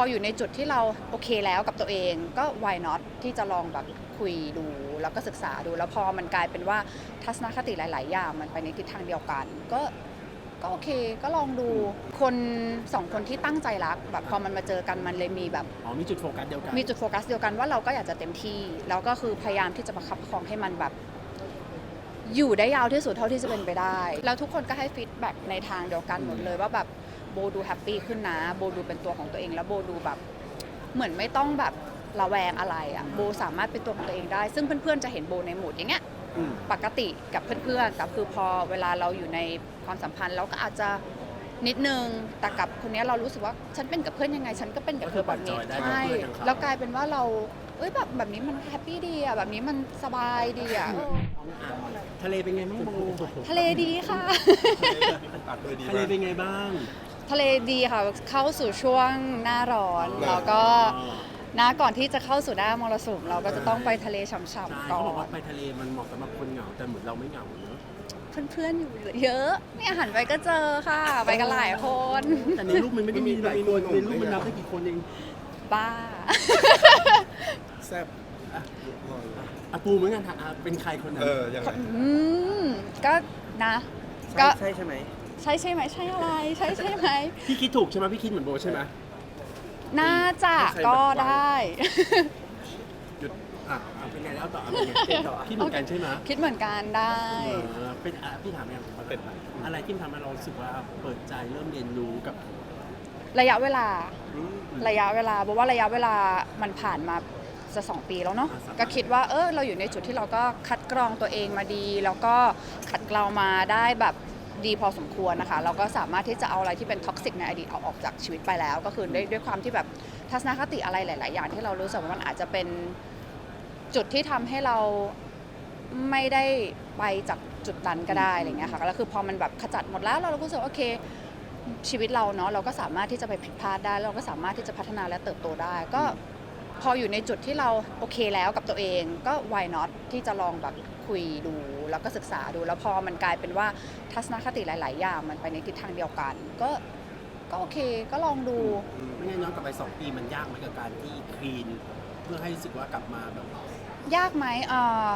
ออยู่ในจุดที่เราโอเคแล้วกับตัวเองก็ why not ที่จะลองแบบคุยดู แล้วก็ศึกษาดูแล้วพอมันกลายเป็นว่าทัศนคติหลาย ๆ อย่างมันไปในทิศทางเดียวกัน ก็ก็โอเคก็ลองดูคนสองคนที่ตั้งใจรักแบบพอมันมาเจอกันมันเลยมีแบบ อ๋อมีจุดโฟกัสเดียวกันมีจุดโฟกัสเดียวกันว่าเราก็อยากจะเต็มที่ แล้วก็คือพยายามที่จะประคับประคองให้มันแบบ อยู่ได้ยาวที่สุดเท่าที่จะเป็นไปได้ แล้วทุกคนก็ให้ฟีดแบ็กในทางเดียวกันหมดเลยว่าแบบ โบดูแฮปปี้ขึ้นนะ โบดูเป็นตัวของตัวเองแล้วโบดูแบบ เหมือนไม่ต้องแบบระแวงอะไรอะ่ะโบสามารถเป็นตัวของตัวเองได้ ซึ่งเพื่อนๆจะเห็นโบในโหมดอย่างเงี้ยอืมปกติกับเพื่อนๆแต่คือพอเวลาเราอยู่ในความสัมพันธ์เราก็อาจจะนิดนึงแต่กับคนเนี้ยเรารู้สึกว่าฉันเป็นกับเพื่อนยังไง ฉันก็เป็นกับเธอแบบนี้ก็คือปล่อยจอยได้กับใช่เพื่อนของเขาแล้วกลายเป็นว่าเราเอ้ยแบบแบบนี้มันแฮปปี้ดีอะแบบนี้มันสบายดีอะเอออะทะเลเป็นไงบ้างโบทะเลดีค่ะตัดโดยดีทะเลมากเป็นไงบ้าง ทะเลดีค่ะเข้าสู่ช่วงหน้าร้อนแล้วก็หน้าก่อนที่จะเข้าสู่หน้ามรสุมเราก็จะต้องไปทะเลฉ่ำใช่ๆเขาก่อบอกว่านไปทะเลมันเหมาะสำหรับคนเหงาแต่เหมือนเราไม่เหงาเนอะเพื่อนๆอยู่เยอะเนี่ยหันไปก็เจอค่ะ ไปกันหลายคนแต่ในรูปมันไม่ได้มีหลายคนในรูปมันนับได้กี่คนเองบ้า แซ่บอะปูเหมือนกันค่ะอะเป็นใครคนนั้นเออยังไงอืมก็นะใช่ก็ใช่ใช่ไหม ใช่ใช่ไหมใช่อะไร ใช่ใช่ไหม พี่คิดถูกใช่ไหมพี่คิดเหมือนโบใช่ไหม น่าจะก็ได้ หยุดอะเอาเป็นไงแล้วต่อเอาเป็นไงคิดเหมือนกันใช่ไหมคิดเหมือนกันได้ เออเป็นอะพี่ถามอย่างเป็นอะไรที่ทำให้เรารู้สึกว่าเปิดใจเริ่มเรียนรู้กับระยะเวลาระยะเวลาบอกว่าระยะเวลามันผ่านมาจะสองปีแล้วเนาะอ่าสามปี ก็คิดว่าเออเราอยู่ในจุดที่เราก็คัดกรองตัวเองมาดี แล้วก็ขัดเกลามาได้แบบ ดีพอสมควรนะคะเราก็สามารถที่จะเอาอะไรที่เป็นท็อกซิกในอดีตเอาออกจากชีวิตไปแล้ว ก็คือด้วยด้วยความที่แบบทัศนคติอะไรหลาย ๆ อย่างที่เรารู้สึกว่ามันอาจจะเป็นจุดที่ทำให้เราไม่ได้ไปจากจุดนั้นก็ได้อะไรเงี้ยค่ะแล้วคือพอมันแบบขจัดหมดแล้วเราก็รู้สึกโอเคชีวิตเราเนาะเราก็สามารถที่จะไปผิดพลาดได้ เราก็สามารถที่จะพัฒนาและเติบโตได้ ก็พออยู่ในจุดที่เราโอเคแล้วกับตัวเองก็ why not ที่จะลองแบบ คุยดู แล้วก็ศึกษาดูแล้วพอมันกลายเป็นว่าทัศนคติหลาย ๆ อย่างมันไปในทิศทางเดียวกัน ก็ก็โอเคก็ลองดูไม่งั้นย้อนกลับไปสองปีมันยากไหมกับการที่คลีน เพื่อให้รู้สึกว่ากลับมาแบบยากไหมเอ่อ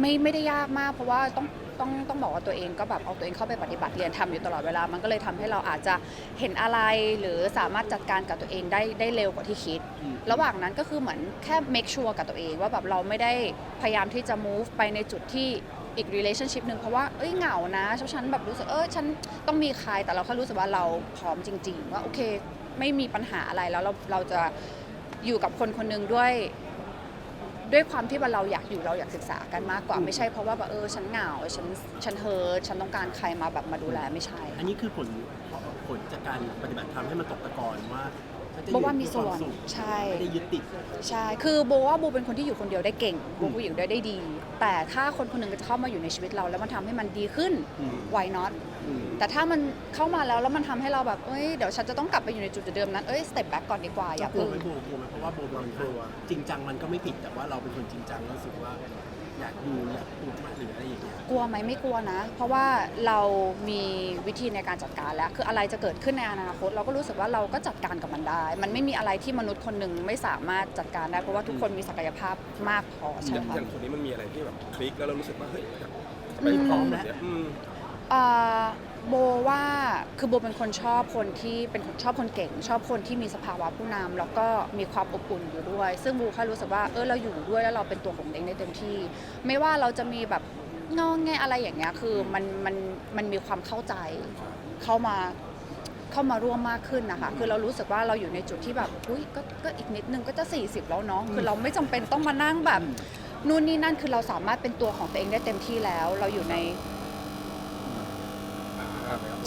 ไม่ไม่ได้ยากมาก เพราะว่าต้องต้องต้องบอกว่าตัวเองก็แบบเอาตัวเองเข้าไปปฏิบัติเรียนทำอยู่ตลอดเวลา มันก็เลยทำให้เราอาจจะเห็นอะไรหรือสามารถจัดการกับตัวเองได้ได้เร็วกว่าที่คิดอืมระหว่างนั้นก็คือเหมือนแค่ make sure กับตัวเองว่าแบบเราไม่ได้พยายามที่จะ move ไปในจุดที่อีก relationship หนึ่งเพราะว่า เอ้ยเหงานะฉันแบบรู้สึก เออฉันต้องมีใคร แต่เราแค่รู้สึกว่าเราพร้อมจริง ๆ ว่าโอเค ไม่มีปัญหาอะไรแล้วเราเราจะอยู่กับคนคนหนึ่งด้วย ด้วยความที่ว่าเราอยากอยู่เราอยากศึกษากันมากกว่าไม่ใช่เพราะว่าแบบเออฉันเหงาฉันฉันเฮิร์ตฉันต้องการใครมาแบบมาดูแลไม่ใช่ อันนี้คือผลผลจากการปฏิบัติธรรมให้มันตกตะกอนว่า ถ้จะบอกว่ามีอยู่ส่วนเพื่อคสุขใช่ไม่ได้ยึดติดใช่คือโบว่าโบเป็นคนที่อยู่คนเดียวได้เก่งโบผู้หญิงได้ได้ดี แต่ถ้าคนคนหนึ่งจะเข้ามาอยู่ในชีวิตเรา แล้วมันทำให้มันดีขึ้นอืม why not อืมแต่ถ้ามันเข้ามาแล้วแล้วมันทำให้เราแบบเอ้ยเดี๋ยวฉันจะต้องกลับไปอยู่ในจุดเดิมนั้นเอ้ย step back ก่อนดีกว่าอย่ากลัวเพิ่งไหมโบกลัวไหมเพราะว่าโบมันกลัวจริงจังมันก็ไม่ผิดแต่ว่าเราเป็นคนจริงจังแล้วรู้สึกว่า อยากดูอยากพูดมากหรืออะไรอย่างเงี้ยกลัวไหมไม่กลัวนะ เพราะว่าเรามีวิธีในการจัดการแล้ว คืออะไรจะเกิดขึ้นในอนาคต เราก็รู้สึกว่าเราก็จัดการกับมันได้ มันไม่มีอะไรที่มนุษย์คนหนึ่งไม่สามารถจัดการได้ เพราะว่าทุกคนมีศักยภาพมากพออใช่ย่างค่ะอย่างคนนี้มันมีอะไรที่แบบคลิกแล้วเรารู้สึกว่าเฮ้ยอยากอืมไปพร้อมแล้วอืม เอ่อ โบว่าคือโบเป็นคนชอบคนที่เป็นคนชอบคนเก่ง ชอบคนที่มีสภาวะผู้นำแล้วก็มีความอบอุ่นอยู่ด้วย ซึ่งโบแค่รู้สึกว่าเออเราอยู่ด้วยแล้วเราเป็นตัวของตัวเองได้เต็มที่ ไม่ว่าเราจะมีแบบงอแงอะไรอย่างเงี้ยคือมันมันมันมีความเข้าใจเข้ามาเข้ามาร่วมมากขึ้นนะคะ คือเรารู้สึกว่าเราอยู่ในจุดที่แบบอุ้ยก็ก็อีกนิดนึงก็จะ 40 แล้วเนาะคือเราไม่จำเป็นต้องมานั่งแบบนู่นนี่นั่นคือเราสามารถเป็นตัวของตัวเองได้เต็มที่แล้ว เราอยู่ใน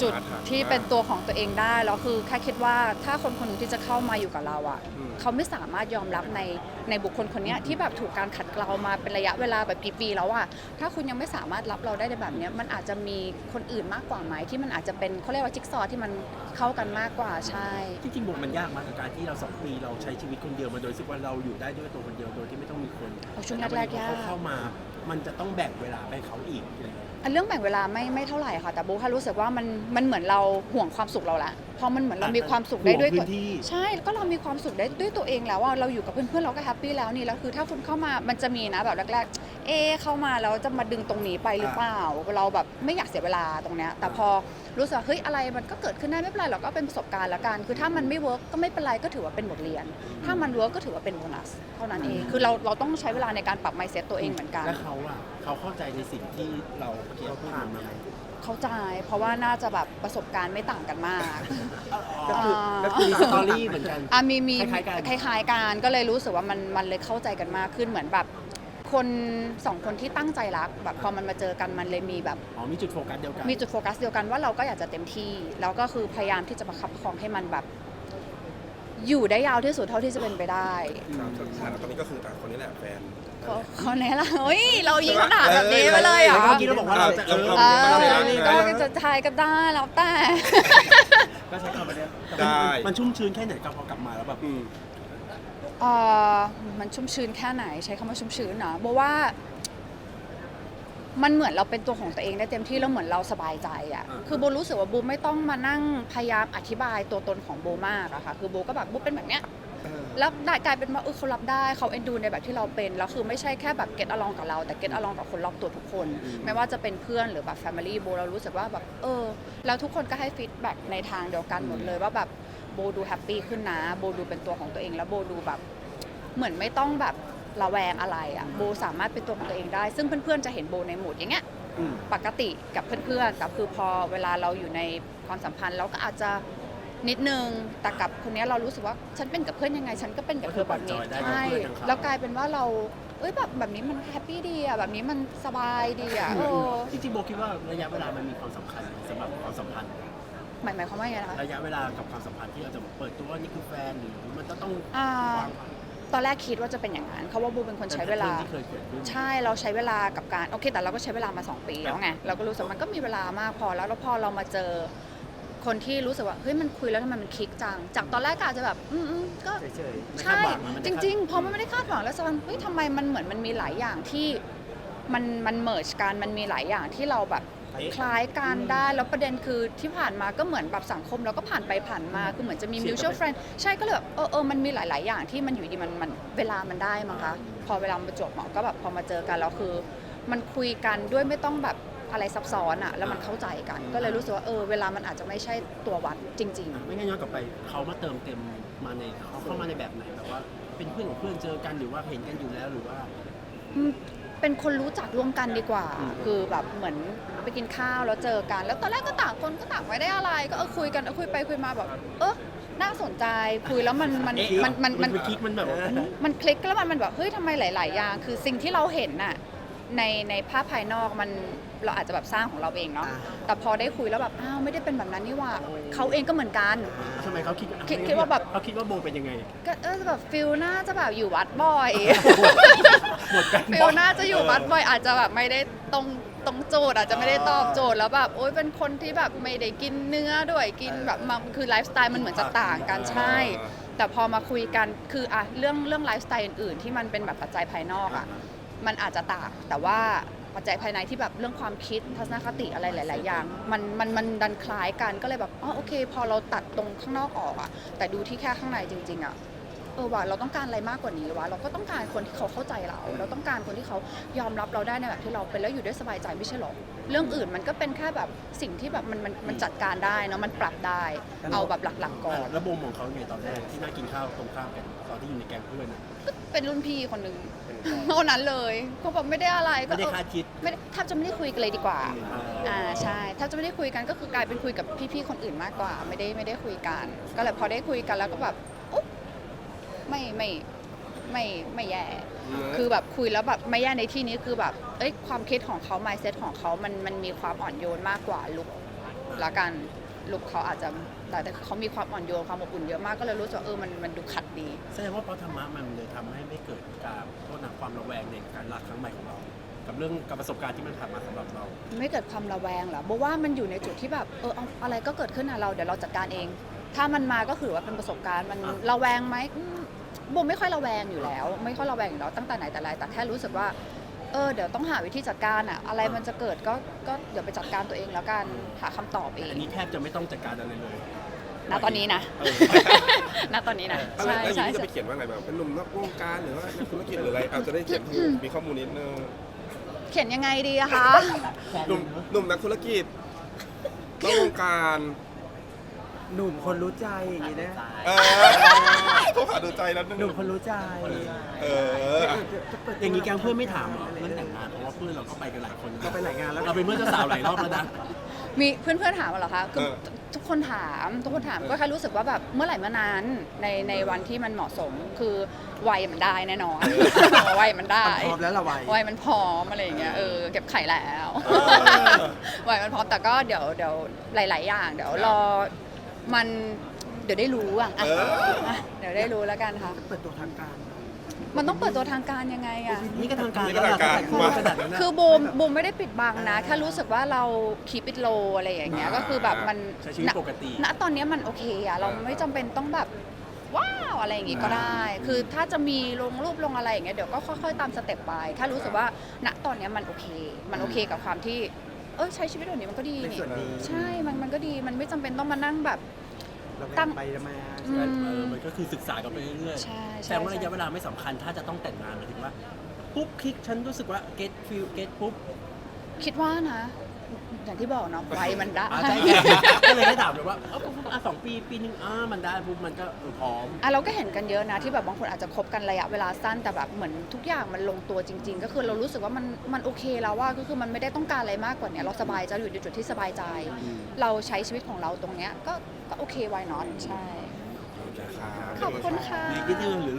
จุดที่เป็นตัวของตัวเองได้แล้วคือแค่คิดว่าถ้าคนคนหนึ่งที่จะเข้ามาอยู่กับเราอะอืมเขาไม่สามารถยอมรับใน ในบุคคลคนเนี้ยที่แบบถูกการขัดเกลามาเป็นระยะเวลาแบบกี่ปีแล้วอะถ้าคุณยังไม่สามารถรับเราได้ในแบบเนี้ยมันอาจจะมีคนอื่นมากกว่าไหมที่มันอาจจะเป็นเขาเรียกว่าจิ๊กซอว์ที่มันเข้ากันมากกว่าใช่จริงๆโบมันยากมากกับการที่เราสองปีเราใช้ชีวิตคนเดียวมาโดยรู้สึกว่าเราอยู่ได้ด้วยตัวคนเดียวโดยที่ไม่ต้องมีคนเอาช่วงแรกๆยากเขาเข้ามา มันจะต้องแบ่งเวลาไปให้เขาอีกอะไรเงี้ยอันเรื่องแบ่งเวลาไม่ไม่เท่าไหร่ค่ะ แต่โบแค่รู้สึกว่ามันมันเหมือนเราห่วงความสุขเราละพอมันเหมือนเรามีความสุขได้ด้วยห่ตัวงพื้นที่ใช่ก็เรามีความสุขได้ด้วยตัวเองแล้วว่าเราอยู่กับเพื่อนๆเราก็แฮปปี้แล้วนี่แล้วคือถ้าคุณเข้ามามันจะมีนะแบบแรกๆ เอะเข้ามาแล้วจะมาดึงตรงนี้ไปหรือเปล่า เราแบบไม่อยากเสียเวลาตรงเนี้ยแต่พอรู้สึกว่าเฮ้ยอะไรมันก็เกิดขึ้นได้ไม่เป็นไรหรอกก็เป็นประสบการณ์ละกันคือถ้ามันไม่เวิร์กก็ไม่เป็นไรก็ถือว่าเป็นบทเรียน ถ้ามันเวิร์กก็ถือว่าเป็นโบนัสเท่านั้นเองคือเราเราต้องใช้เวลาในการปรับ mindset ตัวเองเหมือนกัน และเขาอะเขาเข้าใจในสิ่งที่เราเกี่ยวผ่านมาไหม เข้าใจ เพราะว่าน่าจะแบบประสบการณ์ไม่ต่างกันมาก ก็คือก็คือมีสตอรี่เหมือนกัน อะมีมีคล้ายๆกัน คล้ายๆกันก็เลยรู้สึกว่ามันมันเลยเข้าใจกันมากขึ้นเหมือนแบบ คนสองคนที่ตั้งใจรักแบบพอมันมาเจอกันมันเลยมีแบบ อ๋อมีจุดโฟกัสเดียวกันมีจุดโฟกัสเดียวกันว่าเราก็อยากจะเต็มที่ แล้วก็คือพยายามที่จะประคับประคองให้มันแบบ อยู่ได้ยาวที่สุดเท่าที่จะเป็นไปได้ ครับสถานะตอนนี้ก็คืออะคนนี้แหละแฟน เขาเขาไหนล่ะเฮ้ยเรายิงขนาดแบบนี้ไปเลยเหรแล้วอเมื่อกี้เราบอกว่าเราจะ เออเอเราอเราก็จะทายก็ได้แล้วแต่ ก็ใช้คำว่าเนี้ยแต่ได้มันมันชุ่มชื้นแค่ไหนกับพอกลับมาแล้วแบบอืม เอ่อมันชุ่มชื้นแค่ไหนใช้คำว่าชุ่มชื้นนะโบว่า มันเหมือนเราเป็นตัวของตัวเองได้เต็มที่แล้วเหมือนเราสบายใจอะ่ะคือโบรู้สึกว่าโบไม่ต้องมานั่งพยายามอธิบายตัวตนของโบมากอะค่ะ คือโบก็แบบโบเป็นแบบเนี้ย แล้วได้กลายเป็นว่าเออเขารับได้เขาเอ็นดูในแบบที่เราเป็นแล้วคือไม่ใช่แค่แบบเก็ตอลองกับเรา แต่เก็ตอลองกับคนรอบตัวทุกคน ไม่ว่าจะเป็นเพื่อนหรือแบบแฟมิลี่โบเรารู้สึกว่าแบบเออ แล้วทุกคนก็ให้ฟีดแบ็กในทางเดียวกันหมดเลยว่าแบบโบดูแฮปปี้ขึ้นนะโบดูเป็นตัวของตัวเองแล้วโบดูแบบเหมือนไม่ต้องแบบระแวงอะไรอะ่ะโบสามารถเป็นตัวของตัวเองได้ ซึ่งเพื่อนๆจะเห็นโบในโหมดอย่างเงี้ยอืมปกติกับเพื่อนๆแต่คือพอเวลาเราอยู่ในความสัมพันธ์เราก็อาจจะ นิดนึงแต่กับคนเนี้ยเรารู้สึกว่าฉันเป็นกับเพื่อนยังไง ฉันก็เป็นกับเธอแบบนี้ก็คือปล่อยจอยได้ใช่กับเพื่อนของเขาแล้วกลายเป็นว่าเราเอ้ยแบบแบบนี้มันแฮปปี้ดีอะแบบนี้มันสบายดีอะเออจริงๆโบคิดว่าระยะเวลามันมีความสำคัญสำหรับความสัมพันธ์หมายหมายความว่าไงนะคะระยะเวลากับความสัมพันธ์ที่เราจะเปิดตัวว่านี่คือแฟนหรือมันจะต้องอ่าวางตอนแรกคิดว่าจะเป็นอย่างนั้นเขาะว่าบูเป็นคนใช้เวลาที่เคยเกิดขึ้นใช่เราใช้เวลากับการโอเค แต่เราก็ใช้เวลามา 2 ปีแล้วไงเราก็รู้สึกมันก็มีเวลามากพอแล้วแล้วพอเรามาเจอ คนที่รู้สึกว่าเฮ้ยมันคุยแล้วทำไมมันคลิกจัง จากตอนแรกก็อาจจะแบบ อืมอืมก็ เฉยๆไม่คาใช่ดหวังมันไม่จได้คาดริง ๆ พอมันไม่ได้คาดหวังแล้วสักวันเฮ้ยทำไมมันเหมือนมันมีหลายอย่างที่มันมันเมิร์ชกันมันมีหลายอย่างที่เราแบบเอ๊ะ คล้ายกันได้แล้วประเด็นคือที่ผ่านมาก็เหมือนแบบสังคมเราก็ผ่านไปผ่านมาคือเหมือนจะมี เสีย mutual ไป friend ใช่ก็เลยแบบเออเออมันมีหลาย ๆ อย่างที่มันอยู่ดีมันมันเวลามันได้มั้งคะพอเวลามันประจวบเหมาะก็แบบพอมาเจอกันแล้วคือ มันคุยกันด้วยไม่ต้องแบบ อะไรซับซ้อนอะแล้วมันเข้าใจกัน ก็เลยรู้สึกว่าเออเวลามันอาจจะไม่ใช่ตัววัดจริงๆไม่งั้นย้อนกลับไปเขามาเติมเต็มมาในเขาเข้ามาในแบบไหนแบบว่า เป็นเพื่อนของเพื่อนเจอกันหรือว่าเห็นกันอยู่แล้วหรือว่าอืมเป็นคนรู้จักร่วมกันดีกว่า อืม คือแบบเหมือนไปกินข้าวแล้วเจอกัน แล้วตอนแรกก็ต่างคนก็ต่างไม่ได้อะไร ก็เออคุยกันเออคุยไปคุยมาแบบเออน่าสนใจคุยแล้วมันมันเอ๊ะมันมันมันคลิกมันแบบว่า มันคลิกแล้วมันมันแบบเฮ้ยทำไมหลาย ๆ อย่าง คือสิ่งที่เราเห็นน่ะ ในในภาพภายนอกมันเราอาจจะแบบสร้างของเราเองเนาะ อ่า แต่พอได้คุยแล้วแบบอ้าวไม่ได้เป็นแบบนั้นนี่หว่าเขาเองก็เหมือนกัน ทำไมเขาคิดคิดคิดว่าแบบ เขาคิดว่าโบเป็นยังไง ก็เออแบบฟิลน่าจะแบบอยู่วัดบ่อย หมดกันฟิลน่าจะอยู่วัดบ่อยอาจจะแบบไม่ได้ตรงตรงโจทย์อาจจะไม่ได้ตอบโจทย์แล้วแบบโอ๊ยเป็นคนที่แบบไม่ได้กินเนื้อด้วยกินแบบมาคือไลฟ์สไตล์มันเหมือนจะต่างกันใช่ แต่พอมาคุยกันคืออะเรื่องเรื่องไลฟ์สไตล์อื่นๆ ที่มันเป็นแบบปัจจัยภายนอกอะ มันอาจจะต่าง แต่ว่าปัจจัยภายในที่แบบเรื่องความคิดทัศนคติอะไรหลาย ๆ อย่าง มันมันมันดันคล้ายกันก็เลยแบบอ๋อโอเค พอเราตัดตรงข้างนอกออกอะแต่ดูที่แค่ข้างในจริง ๆอะเออว่ะเราต้องการอะไรมากกว่านี้วะเราก็ต้องการคนที่เขาเข้าใจเรา เราต้องการคนที่เขายอมรับเราได้ในแบบที่เราเป็นแล้วอยู่ด้วยสบายใจไม่ใช่หรอเรื่องอื่นมันก็เป็นแค่แบบสิ่งที่แบบมันมันมันจัดการได้เนอะมันปรับได้ เอาแบบหลักๆก่อนแล้วโบมองเขาไงตอนแรกที่นั่งกินข้าวตรงข้ามกันตอนที่อยู่ในแก๊งเพื่อนอะเป็นรุ่นพี่คนหนึ่ง เท่านั้นเลยก็แบบไม่ได้อะไรก็ไม่ได้เออคาดคิด ไม่ได้แทบจะไม่ได้คุยกันเลยดีกว่าอ่าอ่าใช่แทบจะไม่ได้คุยกันก็คือกลายเป็นคุยกับพี่ๆคนอื่นมากกว่า ไม่ได้ไม่ได้คุยกัน ก็เลยพอได้คุยกันแล้วก็แบบอุ๊บไม่ไม่ไม่ไม่แย่ คือแบบคุยแล้วแบบไม่แย่ในที่นี้คือแบบเอ้ยความคิดของเขา mindset ของเขามันมันมีความอ่อนโยนมากกว่าลุกละกัน ลุกเขาอาจจะแต่แต่เขามีความอ่อนโยนความอบอุ่นเยอะมากก็เลยรู้สึกว่าเออมันมันดูขัดดีแสดงว่าเพราะธรรมะมันเลยทำให้ไม่เกิดการโทษนะความระแวงในการรักครั้งใหม่ของเรา กับเรื่องกับประสบการณ์ที่มันผ่านมาสำหรับเรา ไม่เกิดความระแวงเหรอบอกว่ามันอยู่ในจุดที่แบบเออเอาอะไรก็เกิดขึ้นนะเราเดี๋ยวเราจัดการเอง ถ้ามันมาก็คือว่าเป็นประสบการณ์มันอะ ระแวงไหมอืมโบไม่ค่อยระแวงอยู่แล้ว ไม่ค่อยระแวงอยู่แล้วตั้งแต่ไหนแต่ไรแต่แค่รู้สึกว่า เออเดี๋ยวต้องหาวิธีจัดการอะอะไรมันจะเกิดก็ก็เดี๋ยวไปจัดการตัวเองแล้วกันหาคำตอบเองอันนี้แทบจะไม่ต้องจัดการอะไรเลย ณตอนนี้นะเออ ณตอนนี้นะอะไรใช่แล้วอย่างใช่นี้จะไปเขียนว่าไงแบบเป็นหนุ่มนอกวงการหรือว่านักธุรกิจหรืออะไรอาจจะได้เขียนถูกมีข้อมูลนิดนึงเขียนยังไงดีอะคะ หนุ่มหนุ่มนักธุรกิจนอกวงการ หนุ่มคนรู้ใจอย่างนี้นะเออเขาผ่าดูใจแล้วหนุ่มคนรู้ใจเอออะอย่างนี้แกงเพื่อนไม่ถามเหรอเรื่องแต่งงานเพราะว่าเพื่อนเราก็ไปกันหลายคนเราไปหลายงานแล้วเราเป็นเพื่อนเจ้าสาวหลายรอบแล้วนะมีเพื่อนๆถามมาเหรอคะคือทุกคนถามทุกคนถามก็แค่รู้สึกว่าแบบเมื่อไหร่เมื่อนั้นในในวันที่มันเหมาะสมคือวัยมันได้แน่นอน วัยมันได้มันพร้อมแล้วละวัย วัยมันพร้อมอะไรอย่างเงี้ยเออเก็บไข่แล้ว วัยมันพร้อมแต่ก็เดี๋ยวเดี๋ยวหลาย ๆ อย่าง เดี๋ยวรอ มันเดี๋ยวได้รู้อะอะเอออะเดี๋ยวได้รู้แล้วกันค่ะ เปิดตัวทางการมันต้องเปิดตัวทางการยังไงอะนี่ก็ทางการนี่ก็ทางการ แล้วนะคู่ขนาดนั้นนะคือบูมบูมไม่ได้ปิดบังนะ แค่รู้สึกว่าเราคีปิดโลอะไรอย่างเงี้ย อ่า ก็คือแบบมันใช้ชีวิตปกติณตอนเนี้ยมันโอเคอะเราไม่จำเป็นต้องแบบว้าวอะไรอย่างงี้ก็ได้ คือถ้าจะมีลงรูปลงอะไรอย่างเงี้ยเดี๋ยวก็ค่อยๆตามสเต็ปไป ถ้ารู้สึกว่าณตอนเนี้ยมันโอเค มันโอเคกับความที่ เออใช้ชีวิตแบบนี้มันก็ดีในนี่ส่วนนี้ใช่มันมันก็ดีมันไม่จำเป็นต้องมานั่งแบบ เราตั้ตั้งงไปมาอืม เออมันก็คือศึกษากันไปเรื่อยใช่ๆใช่แต่ว่าใช่ระยะเวลาไม่สำคัญถ้าจะต้องแต่งงานหมายถึงว่าปุ๊บคลิกฉันรู้สึกว่า get feel get ปุ๊บ คิดว่านะ อย่างที่บอกเนาะไวมันได้ อ่าใช่ไงก็เลยได้ถามเลยว่าเออปุ๊บอะสองปีปีนึงอ่ามันได้ปุ๊บมันก็เออพร้อม อะเราก็เห็นกันเยอะนะที่แบบบางคนอาจจะคบกันระยะเวลาสั้นแต่แบบเหมือนทุกอย่างมันลงตัวจริง ๆ ก็คือเรารู้สึกว่ามันมันโอเคแล้วว่าก็คือมันไม่ได้ต้องการอะไรมากกว่าเนี้ยเราสบายใจอยู่ในจุดที่สบายใจ เราใช้ชีวิตของเราตรงเนี้ยก็ก็โอเค why not ใช่โอเคครับขอบคุณค่ะมีกินเรื่องหรือ